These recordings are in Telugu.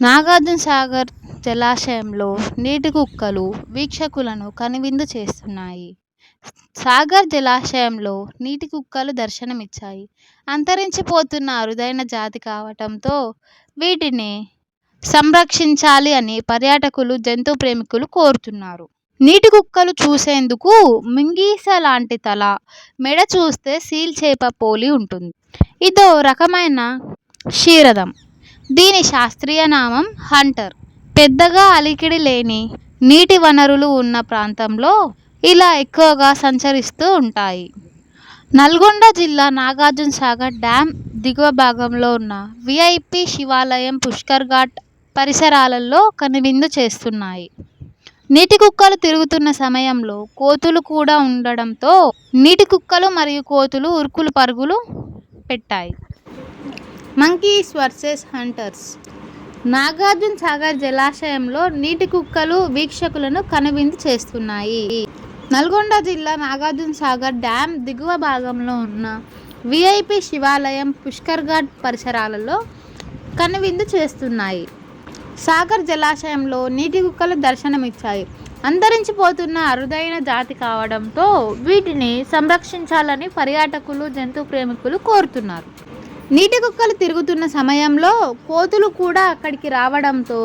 నాగార్జున సాగర్ జలాశయంలో నీటి కుక్కలు వీక్షకులను కనువిందు చేస్తున్నాయి. సాగర్ జలాశయంలో నీటి కుక్కలు దర్శనమిచ్చాయి. అంతరించిపోతున్న అరుదైన జాతి కావటంతో వీటిని సంరక్షించాలి అని పర్యాటకులు జంతు ప్రేమికులు కోరుతున్నారు. నీటి కుక్కలు చూసేందుకు మింగీస లాంటి తల మెడ చూస్తే సీల్ చేప పోలి ఉంటుంది. ఇదో రకమైన క్షీరదం. దీని శాస్త్రీయ నామం హంటర్. పెద్దగా అలికిడి లేని నీటి వనరులు ఉన్న ప్రాంతంలో ఇలా ఎక్కువగా సంచరిస్తూ ఉంటాయి. నల్గొండ జిల్లా నాగార్జున సాగర్ డ్యామ్ దిగువ భాగంలో ఉన్న విఐపి శివాలయం పుష్కర్ ఘాట్ పరిసరాలలో కనువిందు చేస్తున్నాయి. నీటి కుక్కలు తిరుగుతున్న సమయంలో కోతులు కూడా ఉండడంతో నీటి కుక్కలు మరియు కోతులు ఉరుకులు పరుగులు పెట్టాయి. Monkeys versus hunters Nagarjuna Sagar జలాశయంలో నీటి కుక్కలు వీక్షకులను కనువిందు చేస్తున్నాయి. నల్గొండ జిల్లా నాగార్జున సాగర్ డ్యామ్ దిగువ భాగంలో ఉన్న విఐపి శివాలయం పుష్కర్ఘాట్ పరిసరాలలో కనువిందు చేస్తున్నాయి. సాగర్ జలాశయంలో నీటి కుక్కలు దర్శనమిచ్చాయి. అంతరించిపోతున్న అరుదైన జాతి కావడంతో వీటిని సంరక్షించాలని పర్యాటకులు జంతు ప్రేమికులు కోరుతున్నారు. నీటి కుక్కలు తిరుగుతున్న సమయంలో కోతులు కూడా అక్కడికి రావడంతో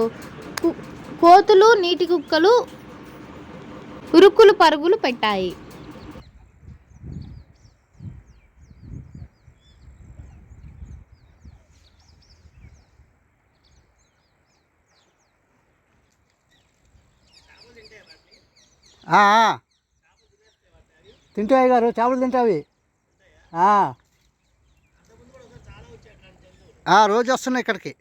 కోతులు నీటి కుక్కలు ఉరుకులు పరుగులు పెట్టాయి. తింటాయి గారు చేపలు తింటావి. ఆ, రోజు వస్తున్నాయి ఇక్కడికి.